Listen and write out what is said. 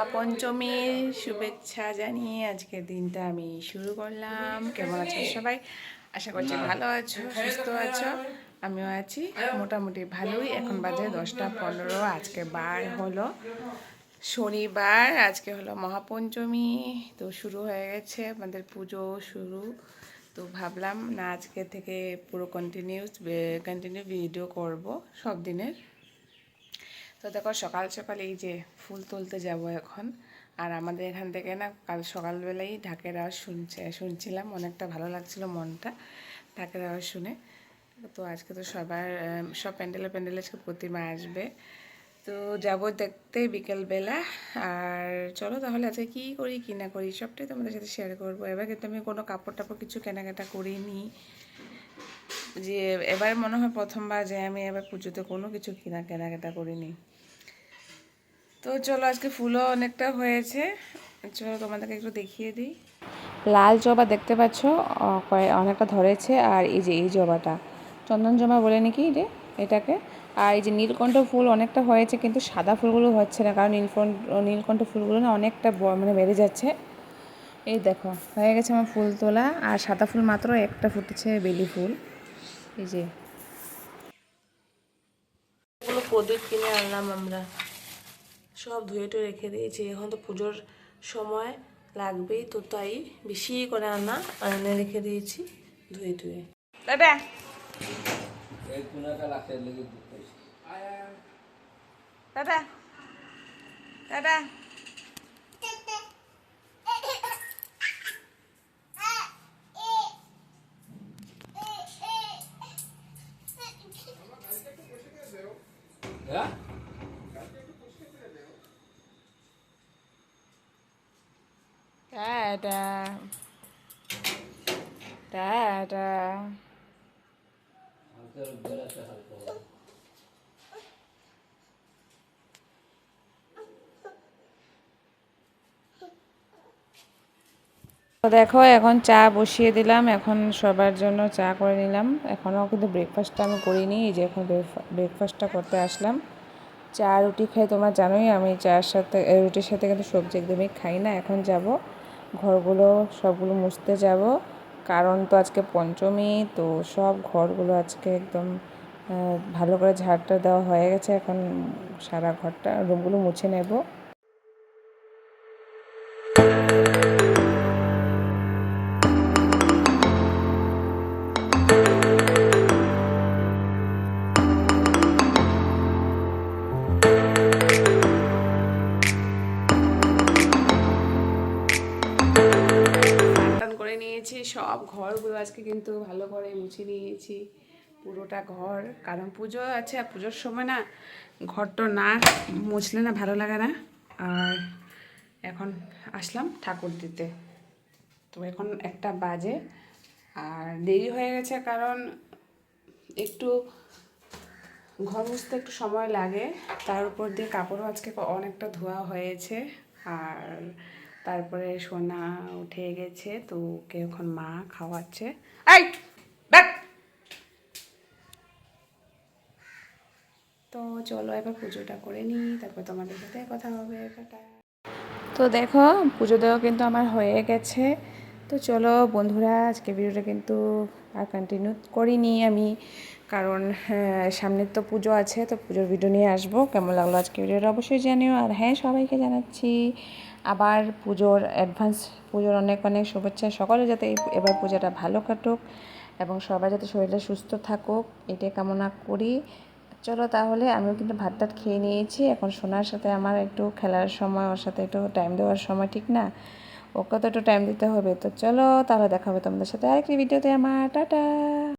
মহাপঞ্চমীর শুভেচ্ছা জানিয়ে আজকের দিনটা আমি শুরু করলাম। কেমন আছো সবাই? আশা করছি ভালো আছো সুস্থ আছো। আমিও আছি। মোটামুটি ভালোই। এখন বাজে দশটা পনেরো। আজকে বার হলো শনিবার। আজকে হলো মহাপঞ্চমী। তো শুরু হয়ে গেছে। আমাদের পুজো শুরু। তো ভাবলাম না আজকে থেকে পুরো কন্টিনিউস কন্টিনিউ ভিডিও করব। সব দিনের তো দেখো সকাল সকাল এই যে ফুল তুলতে যাব এখন। আর আমাদের এখান থেকে না কাল সকালবেলাই ঢাকের আওয়াজ শুনছে, শুনছিলাম, অনেকটা ভালো লাগছিল মনটা ঢাকের আওয়াজ শুনে। তো আজকে তো সবার সব প্যান্ডেলে প্যান্ডেলে আজকে প্রতিমা আসবে। তো যাব দেখতে বিকেলবেলা। আর চলো তাহলে আজকে কী করি, কী না করি, সবটাই তোমাদের সাথে শেয়ার করব। এবার কিন্তু আমি কোনো কাপড় টাপড় কিছু কেনাকাটা করিনি। যে এবার মনে হয় প্রথমবার যে আমি এবার পুজোতে কোনো কিছু কিনা কেনাকাটা করিনি। তো চলো আজকে ফুলও অনেকটা হয়েছে। চলো তোমাদেরকে একটু দেখিয়ে দিই। লাল জবা দেখতে পাচ্ছ অনেকটা ধরেছে আর এই যে এই জবাটা। চন্দন জবা বলে নাকি রে এটাকে। আর এই যে নীলকণ্ঠ ফুল অনেকটা হয়েছে কিন্তু সাদা ফুলগুলো হচ্ছে না কারণ নীলকণ্ঠ নীলকণ্ঠ ফুলগুলো না অনেকটা ব- মানে বেড়ে যাচ্ছে। এই দেখো হয়ে গেছে আমার ফুল তোলা আর সাদা ফুল মাত্র একটা ফুটেছে বেলি ফুল। এই যে। প্রদীপ কিনে আনলাম আমরা। সব ধুয়ে টুয়ে রেখে দিয়েছি। এখন তো পুজোর সময় লাগবেই তো তাই বেশি করে আনা আনে রেখে দিয়েছি ধুয়ে ধুয়ে দাদা দাদা দাদা দাদা দাদা তো দেখো, এখন চা বসিয়ে দিলাম। এখন সবার জন্য চা করে নিলাম। এখনও কিন্তু ব্রেকফাস্টটা আমি করিনি। এই যে এখন ব্রেকফাস্টটা করতে আসলাম। চা রুটি খাই, তোমরা জানোই, আমি চার সাথে রুটির সাথে কিন্তু সবজি একদমই খাই না। এখন যাব ঘরগুলো সবগুলো মুছতে যাব। কারণ তো আজকে পঞ্চমী, তো সব ঘরগুলো আজকে একদম ভালো করে ঝাড়টা দেওয়া হয়ে গেছে। এখন সারা ঘরটা রুমগুলো মুছে নেব। নিয়েছি সব ঘরগুলো আজকে কিন্তু ভালো করে মুছে নিয়েছি, পুরোটা ঘর। কারণ পুজো আছে, আর পুজোর সময় না ঘরটা না মুছলে না ভালো লাগে না। আর এখন আসলাম ঠাকুর দিতে। তো এখন একটা বাজে, আর দেরি হয়ে গেছে কারণ একটু ঘর মুছতে একটু সময় লাগে। তার উপর দিয়ে কাপড়ও আজকে অনেকটা ধোয়া হয়েছে, আর তারপরে সোনা উঠে গেছে, তো ওকে এখন মা খাওয়াচ্ছে। তো চলো এবার পুজোটা করে নিই, তারপর তোমাদের সাথে কথা হবে তো দেখো, পুজো দেওয়া কিন্তু আমার হয়ে গেছে। তো চলো বন্ধুরা আজকে ভিডিওটা কিন্তু আর কন্টিনিউ করিনি আমি, কারণ সামনের তো পুজো আছে, তো পুজোর ভিডিও নিয়ে আসব। কেমন লাগল আজকে ভিডিওটা অবশ্যই জানিও। আর হ্যাঁ সবাইকে জানাচ্ছি, আবার পুজোর অ্যাডভান্স পুজোর অনেক অনেক শুভেচ্ছা সকলে যাতে এবার পূজাটা ভালো কাটুক এবং সবাই যাতে শরীরটা সুস্থ থাকুক, এটাই কামনা করি। চলো তাহলে, আমিও কিন্তু ভাত টাত খেয়ে নিয়েছি। এখন সোনার সাথে আমার একটু খেলার সময়, ওর সাথে একটু টাইম দেওয়ার সময়, ঠিক না? ওকে তো একটু টাইম দিতে হবে। তো চলো, তাহলে দেখা হবে তোমাদের সাথে আরেকটি ভিডিওতে আমার। টাটা!